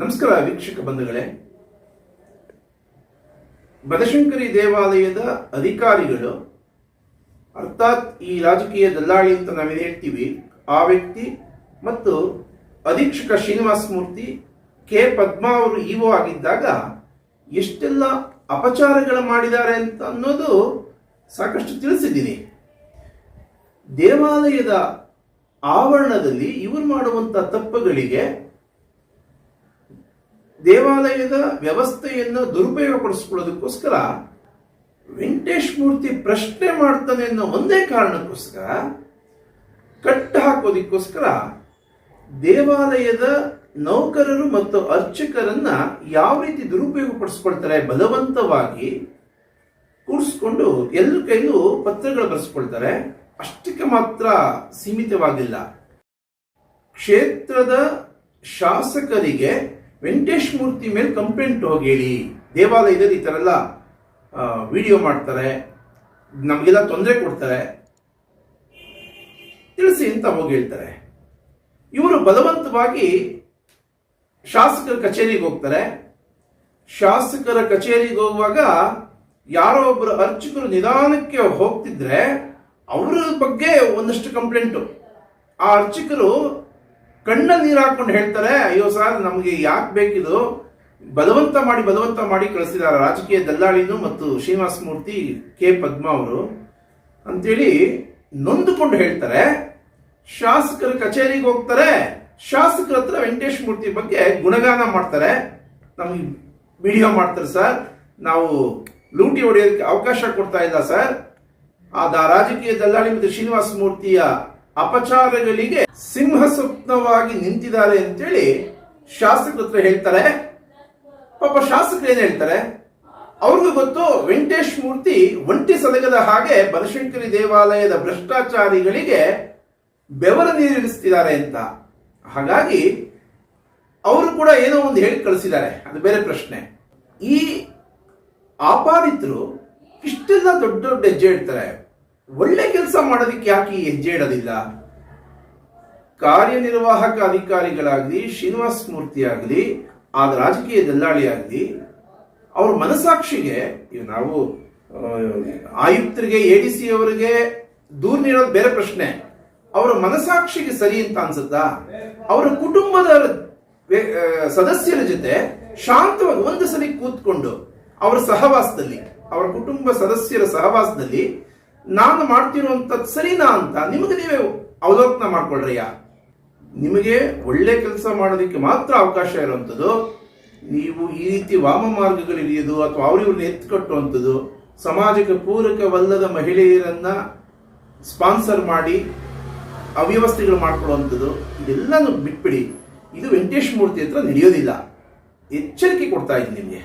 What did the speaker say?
ನಮಸ್ಕಾರ ವೀಕ್ಷಕ ಬಂಧುಗಳೇ. ಬನಶಂಕರಿ ದೇವಾಲಯದ ಅಧಿಕಾರಿಗಳು, ಅರ್ಥಾತ್ ಈ ರಾಜಕೀಯ ದಲ್ಲಾಳಿ ಅಂತ ನಾವೇನು ಹೇಳ್ತೀವಿ, ಆ ವ್ಯಕ್ತಿ ಮತ್ತು ಅಧೀಕ್ಷಕ ಶ್ರೀನಿವಾಸ ಮೂರ್ತಿ, ಕೆ ಪದ್ಮಾ ಅವರು ಇಒ ಆಗಿದ್ದಾಗ ಎಷ್ಟೆಲ್ಲ ಅಪಚಾರಗಳು ಮಾಡಿದ್ದಾರೆ ಅಂತ ಅನ್ನೋದು ಸಾಕಷ್ಟು ತಿಳಿಸಿದ್ದೀನಿ. ದೇವಾಲಯದ ಆವರಣದಲ್ಲಿ ಇವರು ಮಾಡುವಂತ ತಪ್ಪುಗಳಿಗೆ ದೇವಾಲಯದ ವ್ಯವಸ್ಥೆಯನ್ನು ದುರುಪಯೋಗಪಡಿಸ್ಕೊಳ್ಳೋದಕ್ಕೋಸ್ಕರ ವೆಂಕಟೇಶ್ ಮೂರ್ತಿ ಪ್ರಶ್ನೆ ಮಾಡ್ತಾನೆ ಅನ್ನೋ ಒಂದೇ ಕಾರಣಕ್ಕೋಸ್ಕರ ಕಟ್ಟು ಹಾಕೋದಕ್ಕೋಸ್ಕರ ದೇವಾಲಯದ ನೌಕರರು ಮತ್ತು ಅರ್ಚಕರನ್ನ ಯಾವ ರೀತಿ ದುರುಪಯೋಗ ಪಡಿಸ್ಕೊಳ್ತಾರೆ ಬಲವಂತವಾಗಿ ಕೂರಿಸ್ಕೊಂಡು ಎಲ್ಲ ಕೈಲೂ ಪತ್ರಗಳು ಬರೆಸ್ಕೊಳ್ತಾರೆ, ಅಷ್ಟಕ್ಕೆ ಮಾತ್ರ ಸೀಮಿತವಾಗಿಲ್ಲ. ಕ್ಷೇತ್ರದ ಶಾಸಕರಿಗೆ ವೆಂಕಟೇಶ್ ಮೂರ್ತಿ ಮೇಲೆ ಕಂಪ್ಲೇಂಟ್ ಹೋಗಿ ಹೇಳಿ ದೇವಾಲಯದಲ್ಲಿ ಈ ಥರ ಎಲ್ಲ ವಿಡಿಯೋ ಮಾಡ್ತಾರೆ. ನಮಗೆಲ್ಲ ತೊಂದರೆ ಕೊಡ್ತಾರೆ. ತಿಳಿಸಿ ಅಂತ ಹೋಗಿ ಹೇಳ್ತಾರೆ. ಇವರು ಬಲವಂತವಾಗಿ ಶಾಸಕರ ಕಚೇರಿಗೆ ಹೋಗ್ತಾರೆ. ಶಾಸಕರ ಕಚೇರಿಗೆ ಹೋಗುವಾಗ ಯಾರೋ ಒಬ್ಬರು ಅರ್ಚಕರು ನಿಧಾನಕ್ಕೆ ಹೋಗ್ತಿದ್ರೆ ಅವರ ಬಗ್ಗೆ ಒಂದಷ್ಟು ಕಂಪ್ಲೇಂಟು ಆ ಅರ್ಚಕರು ಕಣ್ಣ ನೀರು ಹಾಕೊಂಡು ಹೇಳ್ತಾರೆ, ಅಯ್ಯೋ ಸರ್, ನಮಗೆ ಯಾಕೆ ಬೇಕಿದು? ಬಲವಂತ ಮಾಡಿ ಬಲವಂತ ಮಾಡಿ ಕಳಿಸಿದಾರ ರಾಜಕೀಯ ದಲ್ಲಾಳಿನು ಮತ್ತು ಶ್ರೀನಿವಾಸ ಮೂರ್ತಿ, ಕೆ ಪದ್ಮಾ ಅವರು. ಅಂತೇಳಿ ನೊಂದುಕೊಂಡು ಹೇಳ್ತಾರೆ, ಶಾಸಕರ ಕಚೇರಿಗೆ ಹೋಗ್ತಾರೆ, ಶಾಸಕರ ಹತ್ರ ವೆಂಕಟೇಶ್ ಮೂರ್ತಿ ಬಗ್ಗೆ ಗುಣಗಾನ ಮಾಡ್ತಾರೆ. ನಮಗೆ ವಿಡಿಯೋ ಮಾಡ್ತಾರೆ ಸರ್. ನಾವು ಲೂಟಿ ಹೊಡೆಯೋದಕ್ಕೆ ಅವಕಾಶ ಕೊಡ್ತಾ ಇಲ್ಲ ಸರ್. ಆ ರಾಜಕೀಯ ದಲ್ಲಾಳಿ ಮತ್ತು ಶ್ರೀನಿವಾಸ ಮೂರ್ತಿಯ ಅಪಚಾರಗಳಿಗೆ ಸಿಂಹ ನಿಂತಿದ್ದಾರೆ ಅಂತೇಳಿ ಶಾಸಕರ ಹತ್ರ ಹೇಳ್ತಾರೆ. ಪಾಪ ಶಾಸಕರು ಏನ್ ಹೇಳ್ತಾರೆ? ಅವ್ರಿಗೂ ಗೊತ್ತು, ವೆಂಕಟೇಶ್ ಮೂರ್ತಿ ಒಂಟಿ ಸದಗದ ಹಾಗೆ ಬನಶಂಕರಿ ದೇವಾಲಯದ ಭ್ರಷ್ಟಾಚಾರಿಗಳಿಗೆ ಬೆವರ ನೀರಿಳಿಸ್ತಿದ್ದಾರೆ ಅಂತ. ಹಾಗಾಗಿ ಅವರು ಕೂಡ ಏನೋ ಒಂದು ಹೇಳಿ ಕಳಿಸಿದ್ದಾರೆ. ಅದು ಬೇರೆ ಪ್ರಶ್ನೆ. ಈ ಆಪಾದಿತರು ಇಷ್ಟೆಲ್ಲ ದೊಡ್ಡ ದೊಡ್ಡ ಹೆಜ್ಜೆ ಇಡ್ತಾರೆ. ಒಳ್ಳೆ ಕೆಲಸ ಮಾಡೋದಕ್ಕೆ ಯಾಕೆ ಹೆಜ್ಜೆ ಇಡೋದಿಲ್ಲ? ಕಾರ್ಯನಿರ್ವಾಹಕ ಅಧಿಕಾರಿಗಳಾಗಲಿ, ಶ್ರೀನಿವಾಸ ಮೂರ್ತಿ ಆಗಲಿ ಆಗ ರಾಜಕೀಯ ದಲ್ಲಾಳಿ ಆಗಲಿ, ಅವ್ರ ಮನಸಾಕ್ಷಿಗೆ ನಾವು ಆಯುಕ್ತರಿಗೆ, ಎ ಡಿ ಸಿ ಅವರಿಗೆ ದೂರ ನೀಡೋದು ಬೇರೆ ಪ್ರಶ್ನೆ. ಅವರ ಮನಸಾಕ್ಷಿಗೆ ಸರಿ ಅಂತ ಅನ್ಸುತ್ತಾ? ಅವರ ಕುಟುಂಬದ ಸದಸ್ಯರ ಜೊತೆ ಶಾಂತವಾಗಿ ಒಂದು ಸಲ ಕೂತ್ಕೊಂಡು, ಅವರ ಸಹವಾಸದಲ್ಲಿ, ಅವರ ಕುಟುಂಬ ಸದಸ್ಯರ ಸಹವಾಸದಲ್ಲಿ ನಾನು ಮಾಡ್ತಿರುವಂತದ್ದು ಸರಿನಾ ಅಂತ ನಿಮಗೆ ನೀವೇ ಅವಲೋಕನ ಮಾಡ್ಕೊಳ್ರಯ್ಯ ನಿಮಗೆ ಒಳ್ಳೆ ಕೆಲಸ ಮಾಡೋದಕ್ಕೆ ಮಾತ್ರ ಅವಕಾಶ ಇರುವಂಥದ್ದು. ನೀವು ಈ ರೀತಿ ವಾಮ ಮಾರ್ಗಗಳಿರಿಯೋದು ಅಥವಾ ಎತ್ತಿ ಕಟ್ಟುವಂಥದ್ದು ಸಮಾಜಕ್ಕೆ ಪೂರಕವಲ್ಲದ ಮಹಿಳೆಯರನ್ನ ಸ್ಪಾನ್ಸರ್ ಮಾಡಿ ಅವ್ಯವಸ್ಥೆಗಳು ಮಾಡ್ಕೊಳ್ಳುವಂಥದ್ದು ಇದೆಲ್ಲನೂ ಬಿಟ್ಬಿಡಿ. ಇದು ವೆಂಕಟೇಶ್ ಮೂರ್ತಿ ಹತ್ರ ನಡೆಯೋದಿಲ್ಲ. ಎಚ್ಚರಿಕೆ ಕೊಡ್ತಾ ಇದ್ದೀನಿ ನಿಮಗೆ.